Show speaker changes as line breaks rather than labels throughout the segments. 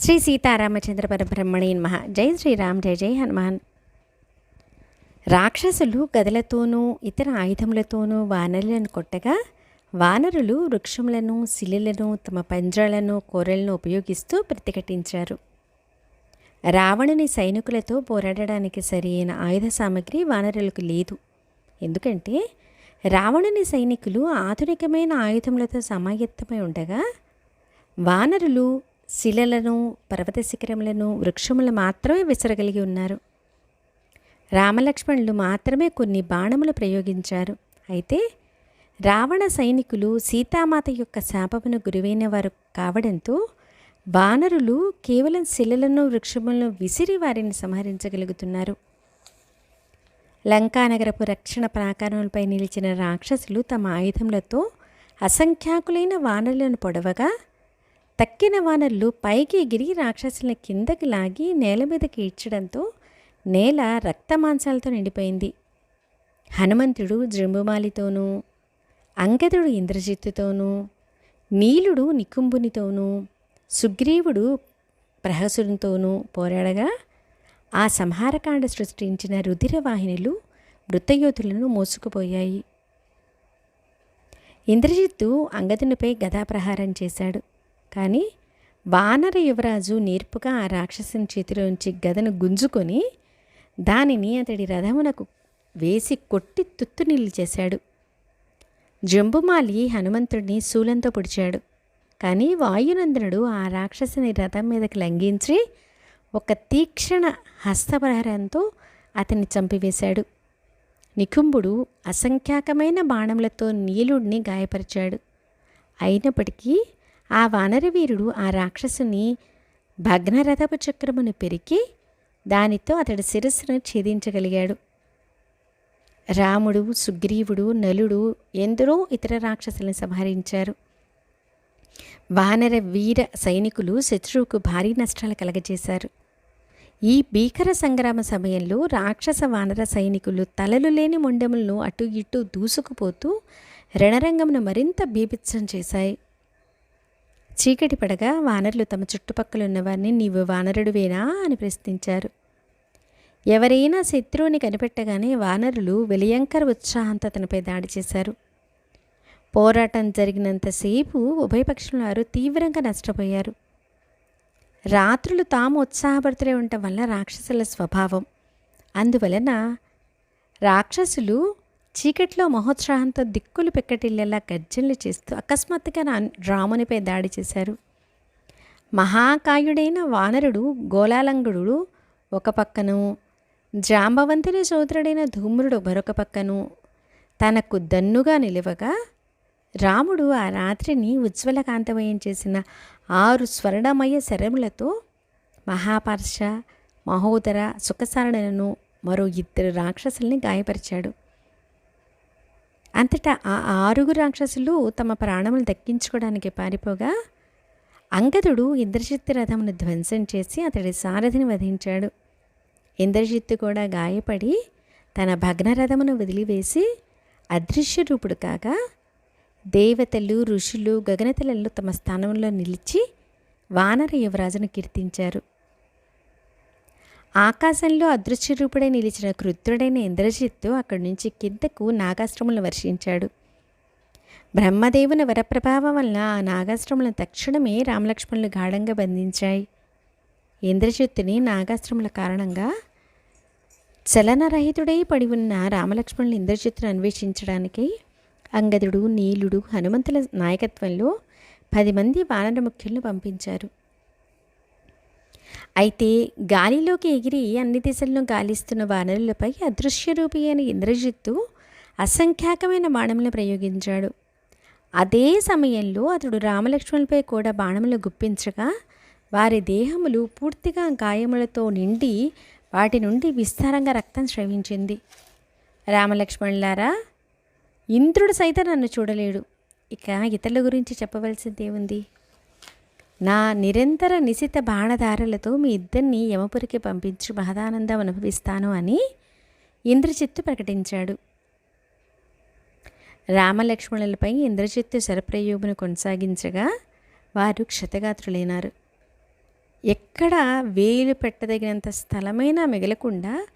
శ్రీ సీతారామచంద్ర పరబ్రహ్మణి మహా జై శ్రీరామ్ జై జై హనుమాన్. రాక్షసులు గదలతోనూ ఇతర ఆయుధములతోనూ వానరులను కొట్టగా వానరులు వృక్షములను శిలలను తమ పంజరాలను కోరలను ఉపయోగిస్తూ ప్రతిఘటించారు. రావణుని సైనికులతో పోరాడడానికి సరియైన ఆయుధ సామగ్రి వానరులకు లేదు. ఎందుకంటే రావణుని సైనికులు ఆధునికమైన ఆయుధములతో సమాయత్తమై ఉండగా వానరులు శిలలను పర్వత శిఖరములను వృక్షములు మాత్రమే విసరగలిగి ఉన్నారు. రామలక్ష్మణులు మాత్రమే కొన్ని బాణములు ప్రయోగించారు. అయితే రావణ సైనికులు సీతామాత యొక్క శాపమును గురువైన వారు కావడంతో వానరులు కేవలం శిలలను వృక్షములను విసిరి వారిని సంహరించగలుగుతున్నారు. లంకానగరపు రక్షణ ప్రాకారములపై నిలిచిన రాక్షసులు తమ ఆయుధములతో అసంఖ్యాకులైన వానరులను పొడవగా తక్కిన వానరులు పైకి ఎగిరి రాక్షసులను కిందకి లాగి నేల మీదకి ఈడ్చడంతో నేల రక్తమాంసాలతో నిండిపోయింది. హనుమంతుడు జృంబుమాలితోనూ అంగదుడు ఇంద్రజిత్తుతోనూ నీలుడు నికుంభునితోనూ సుగ్రీవుడు ప్రహసునితోనూ పోరాడగా ఆ సంహారకాండ సృష్టించిన రుధిరవాహినులు మృతయోధులను మోసుకుపోయాయి. ఇంద్రజిత్తు అంగదునిపై గదాప్రహారం చేశాడు. కానీ వానర యువరాజు నేర్పుగా ఆ రాక్షసుని చేతిలోంచి గదను గుంజుకొని దానిని అతడి రథమునకు వేసి కొట్టి తుత్తునీళ్ళు చేశాడు. జంబుమాలి హనుమంతుడిని శూలంతో పొడిచాడు. కానీ వాయునందనుడు ఆ రాక్షసుని రథం మీదకి లంఘించి ఒక తీక్షణ హస్తప్రహారంతో అతన్ని చంపివేశాడు. నికుంభుడు అసంఖ్యాకమైన బాణములతో నీలుడిని గాయపరిచాడు. అయినప్పటికీ ఆ వానరవీరుడు ఆ రాక్షసుని భగ్నరథపు చక్రమును పెరికి దానితో అతడి శిరస్సును ఛేదించగలిగాడు. రాముడు సుగ్రీవుడు నలుడు ఎందరో ఇతర రాక్షసులను సంహరించారు. వానర వీర సైనికులు శత్రువుకు భారీ నష్టాలు కలగజేశారు. ఈ భీకర సంగ్రామ సమయంలో రాక్షస వానర సైనికులు తలలు లేని మొండములను అటు ఇటు దూసుకుపోతూ రణరంగమును మరింత బీభత్సం చేశాయి. చీకటి పడగా వానరులు తమ చుట్టుపక్కల ఉన్నవారిని నీవు వానరుడువేనా? అని ప్రశ్నించారు. ఎవరైనా శత్రువుని కనిపెట్టగానే వానరులు వెలియంకర ఉత్సాహంతో అతనిపై దాడి చేశారు. పోరాటం జరిగినంతసేపు ఉభయపక్షుల వారు తీవ్రంగా నష్టపోయారు. రాత్రులు తాము ఉత్సాహపడుతూనే ఉండటం వల్ల రాక్షసుల స్వభావం. అందువలన రాక్షసులు చీకట్లో మహోత్సాహంతో దిక్కులు పెక్కటిల్లేలా గర్జనలు చేస్తూ అకస్మాత్తుగా నా- రామునిపై దాడి చేశారు. మహాకాయుడైన వానరుడు గోలాలంగుడు ఒక పక్కను జాంబవంతుని సోదరుడైన ధూమ్రుడు మరొక పక్కను తనకు దన్నుగా నిలవగా రాముడు ఆ రాత్రిని ఉజ్వలకాంతమయం చేసిన ఆరు స్వర్ణమయ శరములతో మహాపర్ష మహోదర సుఖసారణను మరో ఇద్దరు రాక్షసుల్ని గాయపరిచాడు. అంతటా ఆ ఆరుగురు రాక్షసులు తమ ప్రాణములు దక్కించుకోవడానికి పారిపోగా అంగదుడు ఇంద్రజిత్తు రథమును ధ్వంసం చేసి అతడి సారథిని వధించాడు. ఇంద్రజిత్తు కూడా గాయపడి తన భగ్నరథమును వదిలివేసి అదృశ్య రూపుడు కాగా దేవతలు ఋషులు గగనతలలో తమ స్థానంలో నిలిచి వానర యువరాజును కీర్తించారు. ఆకాశంలో అదృశ్యరూపుడై నిలిచిన కృత్రుడైన ఇంద్రజిత్తు అక్కడి నుంచి కిందకు నాగాశ్రములను వర్షించాడు బ్రహ్మదేవుని వరప్రభావం వల్ల ఆ నాగాశ్రములను తక్షణమే రామలక్ష్మణులు గాఢంగా బంధించాయి. ఇంద్రజిత్తుని నాగాశ్రముల కారణంగా చలనరహితుడై పడి ఉన్న రామలక్ష్మణులు ఇంద్రజిత్తును అన్వేషించడానికి అంగదుడు నీలుడు హనుమంతుల నాయకత్వంలో పది మంది వానర ముఖ్యులను పంపించారు. అయితే గాలిలోకి ఎగిరి అన్ని దిశలను గాలిస్తున్న వానరులపై అదృశ్యరూపి అయిన ఇంద్రజిత్తు అసంఖ్యాకమైన బాణములను ప్రయోగించాడు. అదే సమయంలో అతడు రామలక్ష్మణులపై కూడా బాణములు గుప్పించగా వారి దేహములు పూర్తిగా గాయములతో నిండి వాటి నుండి విస్తారంగా రక్తం స్రవించింది. రామలక్ష్మణులారా ఇంద్రుడు సైతం నన్ను చూడలేడు. ఇక ఇతరుల గురించి చెప్పవలసిందే ఉంది నా నిరంతర నిశిత బాణధారలతో మీ ఇద్దరిని యమపురికి పంపించి మహదానందం అనుభవిస్తాను అని ఇంద్రజిత్తు ప్రకటించాడు. రామలక్ష్మణులపై ఇంద్రజిత్తు శరప్రయోగును కొనసాగించగా వారు క్షతగాత్రులైనారు. ఎక్కడ వేలు పెట్టదగినంత స్థలమైనా మిగలకుండా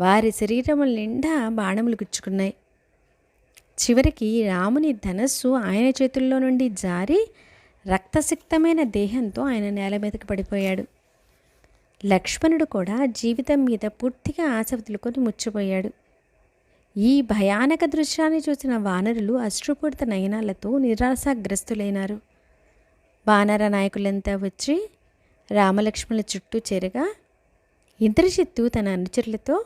వారి శరీరముల నిండా బాణములు గుచ్చుకున్నాయి. చివరికి రాముని ధనస్సు ఆయన చేతుల్లో నుండి జారి రక్తసిక్తమైన దేహంతో ఆయన నేల మీదకి పడిపోయాడు. లక్ష్మణుడు కూడా జీవితం మీద పూర్తిగా ఆశ వదులుకొని ముచ్చిపోయాడు. ఈ భయానక దృశ్యాన్ని చూసిన వానరులు అశ్రుపూరిత నయనాలతో నిరాశాగ్రస్తులైనారు. వానర నాయకులంతా వచ్చి రామలక్ష్మణుల చుట్టూ చేరగా ఇంద్రజిత్తు తన అనుచరులతో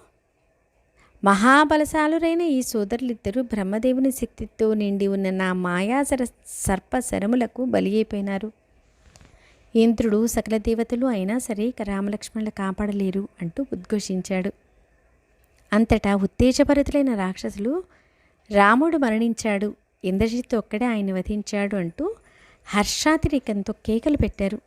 మహాబలశాలురైన ఈ సోదరులిద్దరూ బ్రహ్మదేవుని శక్తితో నిండి ఉన్న నా మాయాసర సర్ప శరములకు బలి అయిపోయినారు ఇంద్రుడు సకల దేవతలు అయినా సరే ఇక రామలక్ష్మణులు కాపాడలేరు అంటూ ఉద్ఘోషించాడు. అంతటా ఉత్తేజభరితులైన రాక్షసులు రాముడు మరణించాడు. ఇంద్రజిత్ ఒక్కడే ఆయన వధించాడు అంటూ హర్షాతిరేకంతో కేకలు పెట్టారు.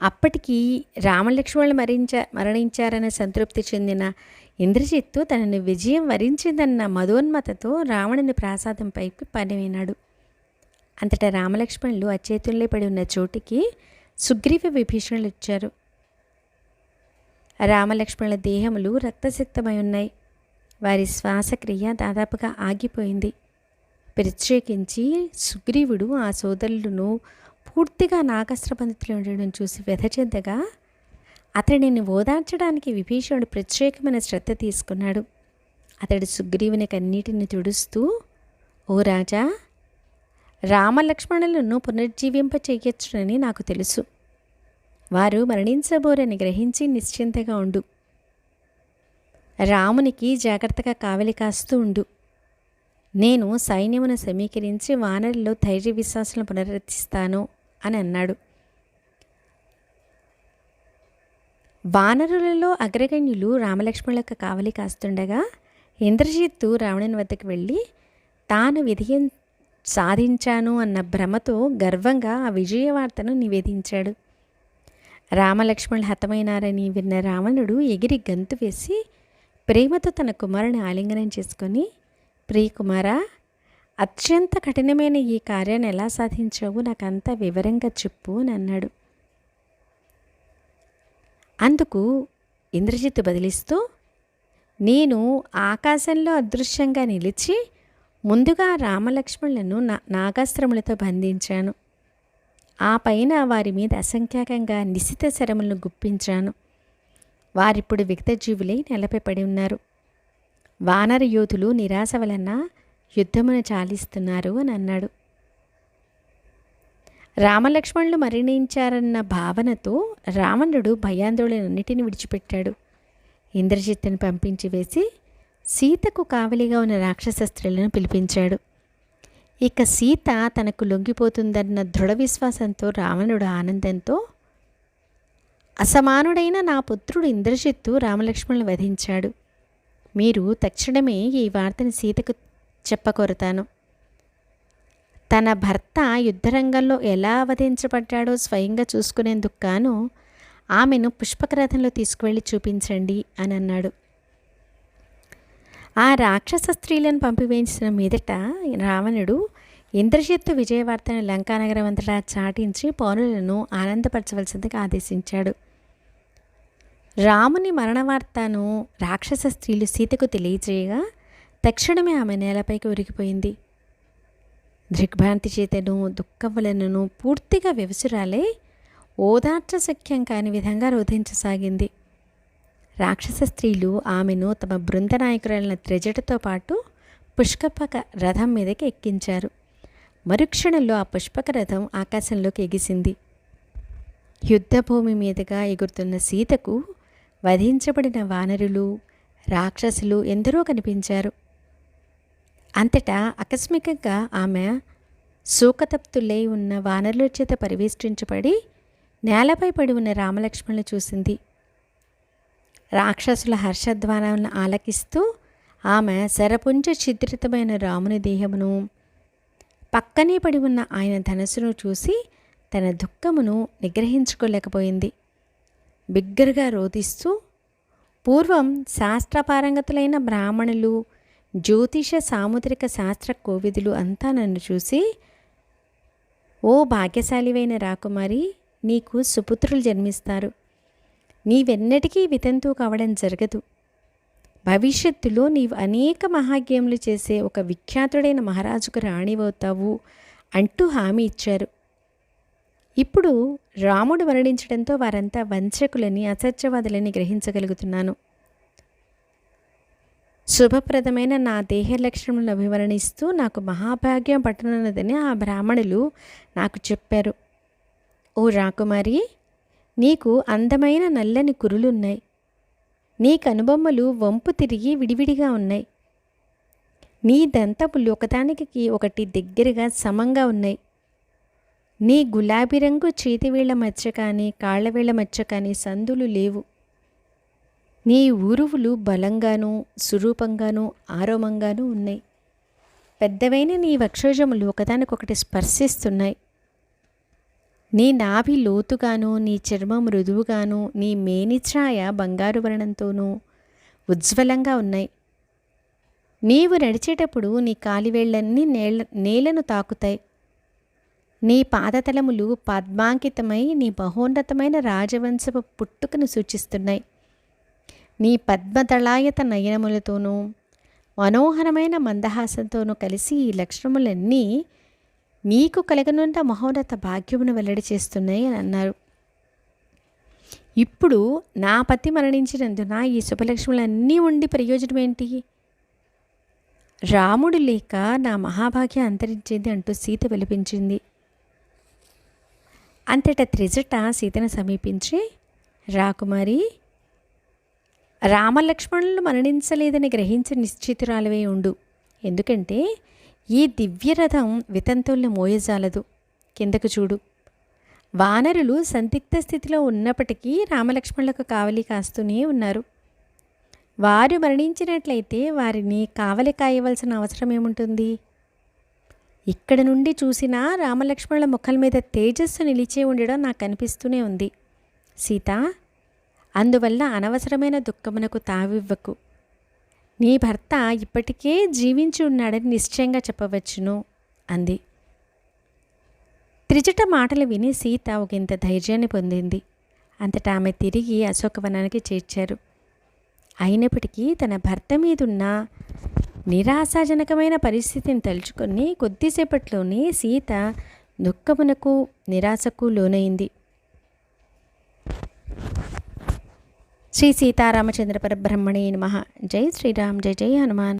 అప్పటికి రామలక్ష్మణులు మరించ మరణించారనే సంతృప్తి చెందిన ఇంద్రజిత్తు తనని విజయం వరించిందన్న మధోన్మతతో రావణుని ప్రాసాదంపైకి పనివినాడు అంతటా రామలక్ష్మణులు అచేతుల్లే పడి ఉన్న చోటికి సుగ్రీవ విభీషణులు ఇచ్చారు రామలక్ష్మణుల దేహములు రక్తసిక్తమై ఉన్నాయి. వారి శ్వాసక్రియ దాదాపుగా ఆగిపోయింది. ప్రత్యేకించి సుగ్రీవుడు ఆ సోదరులను పూర్తిగా నాగస్త్రబంధితులు ఉండడం చూసి వెధచెద్దగా అతడిని ఓదార్చడానికి విభీషణుడు ప్రత్యేకమైన శ్రద్ధ తీసుకున్నాడు. అతడు సుగ్రీవుని కన్నీటిని తుడుస్తూ ఓ రాజా రామలక్ష్మణులను పునర్జీవింప చెయ్యొచ్చునని నాకు తెలుసు. వారు మరణించబోరని గ్రహించి నిశ్చింతగా ఉండు. రామునికి జాగ్రత్తగా కావలి కాస్తూ ఉండు. నేను సైన్యమును సమీకరించి వానరులో ధైర్య విశ్వాసాలను పునరుద్ధరిస్తాను అని అన్నాడు. వానరులలో అగ్రగణ్యులు రామలక్ష్మణులకు కావలి కాస్తుండగా ఇంద్రజిత్తు రావణుని వద్దకు వెళ్ళి తాను విజయం సాధించాను అన్న భ్రమతో గర్వంగా ఆ విజయవార్తను నివేదించాడు. రామలక్ష్మణులు హతమైనారని విన్న రావణుడు ఎగిరి గంతు వేసి ప్రేమతో తన కుమారుని ఆలింగనం చేసుకొని ప్రియకుమారా అత్యంత కఠినమైన ఈ కార్యాన్ని ఎలా సాధించావు? నాకంతా వివరంగా చెప్పు అని అన్నాడు. అందుకు ఇంద్రజిత్ బదిలిస్తూ నేను ఆకాశంలో అదృశ్యంగా నిలిచి ముందుగా రామలక్ష్మణులను నా నాగాస్త్రములతో బంధించాను. ఆ పైన వారి మీద అసంఖ్యాకంగా నిశిత శరములను గుప్పించాను. వారిప్పుడు విగతజీవులై నెలపై ఉన్నారు. వానర యోధులు నిరాశ వలన యుద్ధమును చాలిస్తున్నారు అని అన్నాడు. రామలక్ష్మణులు మరణించారన్న భావనతో రావణుడు భయాందోళనన్నిటిని విడిచిపెట్టాడు. ఇంద్రజిత్తును పంపించి వేసి సీతకు కావలిగా ఉన్న రాక్షస స్త్రీలను పిలిపించాడు. ఇక సీత తనకు లొంగిపోతుందన్న దృఢ విశ్వాసంతో రావణుడు ఆనందంతో అసమానుడైన నా పుత్రుడు ఇంద్రజిత్తు రామలక్ష్మణులు వధించాడు. మీరు తక్షణమే ఈ వార్తని సీతకు చెప్పకొరతాను తన భర్త యుద్ధరంగంలో ఎలా అవధించబడ్డాడో స్వయంగా చూసుకునేందుకు గాను ఆమెను పుష్పకరథంలో తీసుకువెళ్ళి చూపించండి అని అన్నాడు. ఆ రాక్షస స్త్రీలను పంపివేయించిన మీదట రావణుడు ఇంద్రజిత్తు విజయవార్తను లంకానగరం అంతటా చాటించి పౌరులను ఆనందపరచవలసిందిగా ఆదేశించాడు. రాముని మరణవార్తను రాక్షస స్త్రీలు సీతకు తెలియజేయగా తక్షణమే ఆమె నేలపైకి ఉరిగిపోయింది దృగ్భ్రాంతి చేతను దుఃఖం వలనను పూర్తిగా వ్యవసురాలే ఓదార్చ సఖ్యం కాని విధంగా రోధించసాగింది. రాక్షస స్త్రీలు ఆమెను తమ బృంద నాయకురాలైన త్రిజటతో పాటు పుష్పక రథం మీదకి ఎక్కించారు. మరుక్షణంలో ఆ పుష్పక రథం ఆకాశంలోకి ఎగిసింది. యుద్ధభూమి మీదుగా ఎగురుతున్న సీతకు వధించబడిన వానరులు రాక్షసులు ఎందరో కనిపించారు. అంతటా ఆకస్మికంగా ఆమె శూకతప్తులై ఉన్న వానరుల చేత పరివేష్టించబడి నేలపై పడి ఉన్న రామలక్ష్మణులు చూసింది. రాక్షసుల హర్షధ్వానాలను ఆలకిస్తూ ఆమె శరపుంజ చిత్రితమైన రాముని దేహమును పక్కనే పడి ఉన్న ఆయన ధనస్సును చూసి తన దుఃఖమును నిగ్రహించుకోలేకపోయింది. బిగ్గరగా రోధిస్తూ పూర్వం శాస్త్రపారంగతులైన బ్రాహ్మణులు జ్యోతిష సాముద్రిక శాస్త్ర కోవిదులు అంతా నన్ను చూసి ఓ భాగ్యశాలివైన రాకుమారి నీకు సుపుత్రులు జన్మిస్తారు. నీవెన్నటికీ వితంతు కావడం జరగదు. భవిష్యత్తులో నీవు అనేక మహాజ్ఞములు చేసే ఒక విఖ్యాతుడైన మహారాజుకు రాణివవుతావు అంటూ హామీ ఇచ్చారు. ఇప్పుడు రాముడు మరణించడంతో వారంతా వంచకులని అసత్యవాదులని గ్రహించగలుగుతున్నాను. శుభప్రదమైన నా దేహ లక్షణములను వివరణిస్తూ నాకు మహాభాగ్యం పట్టనున్నదని ఆ బ్రాహ్మణులు నాకు చెప్పారు. ఓ రాకుమారి నీకు అందమైన నల్లని కురులున్నాయి. నీ కనుబొమ్మలు వంపు తిరిగి విడివిడిగా ఉన్నాయి. నీ దంతములు ఒకదానికి ఒకటి దగ్గరగా సమంగా ఉన్నాయి. నీ గులాబీ రంగు చేతివేళ్ళ మచ్చ కానీ కాళ్ళవేళ్ళ మచ్చ కానీ సందులు లేవు. నీ ఊరువులు బలంగానూ సురూపంగానూ ఆరోమంగానూ ఉన్నాయి. పెద్దవైన నీ వక్షోజములు ఒకదానికొకటి స్పర్శిస్తున్నాయి. నీ నాభి లోతుగాను నీ చర్మం మృదువుగాను నీ మేనిఛాయ బంగారు వర్ణంతోనూ ఉజ్వలంగా ఉన్నాయి. నీవు నడిచేటప్పుడు నీ కాలివేళ్ళన్నీ నేల నేలను తాకుతాయి. నీ పాదతలములు పద్మాంకితమై నీ బహోన్నతమైన రాజవంశపు పుట్టుకను సూచిస్తున్నాయి. నీ పద్మదళాయత నయనములతోనూ మనోహరమైన మందహాసంతోనూ కలిసి ఈ లక్షణములన్నీ నీకు కలగనున్న మహోన్నత భాగ్యమును వెల్లడి చేస్తున్నాయి అని అన్నారు. ఇప్పుడు నా పతి మరణించినందున ఈ శుభలక్ష్ములన్నీ ఉండి ప్రయోజనం ఏంటి? రాముడు లేక నా మహాభాగ్యం అంతరించింది అంటూ సీత విలపించింది. అంతటా త్రిజట సీతను సమీపించి రాకుమారి రామలక్ష్మణులు మరణించలేదని గ్రహించి నిశ్చితురాలివే ఉండు. ఎందుకంటే ఈ దివ్యరథం వితంతుల్ని మోయజాలదు. కిందకు చూడు. వానరులు సందిగ్ధ స్థితిలో ఉన్నప్పటికీ రామలక్ష్మణులకు కావలి కాస్తూనే ఉన్నారు. వారు మరణించినట్లయితే వారిని కావలి కాయవలసిన అవసరం ఏముంటుంది? ఇక్కడ నుండి చూసినా రామలక్ష్మణుల ముఖం మీద తేజస్సు నిలిచే ఉండడం నాకు అనిపిస్తూనే ఉంది. సీత అందువల్ల అనవసరమైన దుఃఖమునకు తావివ్వకు. నీ భర్త ఇప్పటికే జీవించి ఉన్నాడని నిశ్చయంగా చెప్పవచ్చును అంది. త్రిజట మాటలు విని సీత ఒకంత ధైర్యాన్ని పొందింది. అంతటా ఆమె తిరిగి అశోకవనానికి చేర్చారు. అయినప్పటికీ తన భర్త మీదున్న నిరాశాజనకమైన పరిస్థితిని తలుచుకొని కొద్దిసేపట్లోనే సీత దుఃఖమునకు నిరాశకు లోనైంది. శ్రీ సీతారామచంద్ర పరబ్రహ్మణే నమ. జై శ్రీరామ్ జై జై హనుమాన్.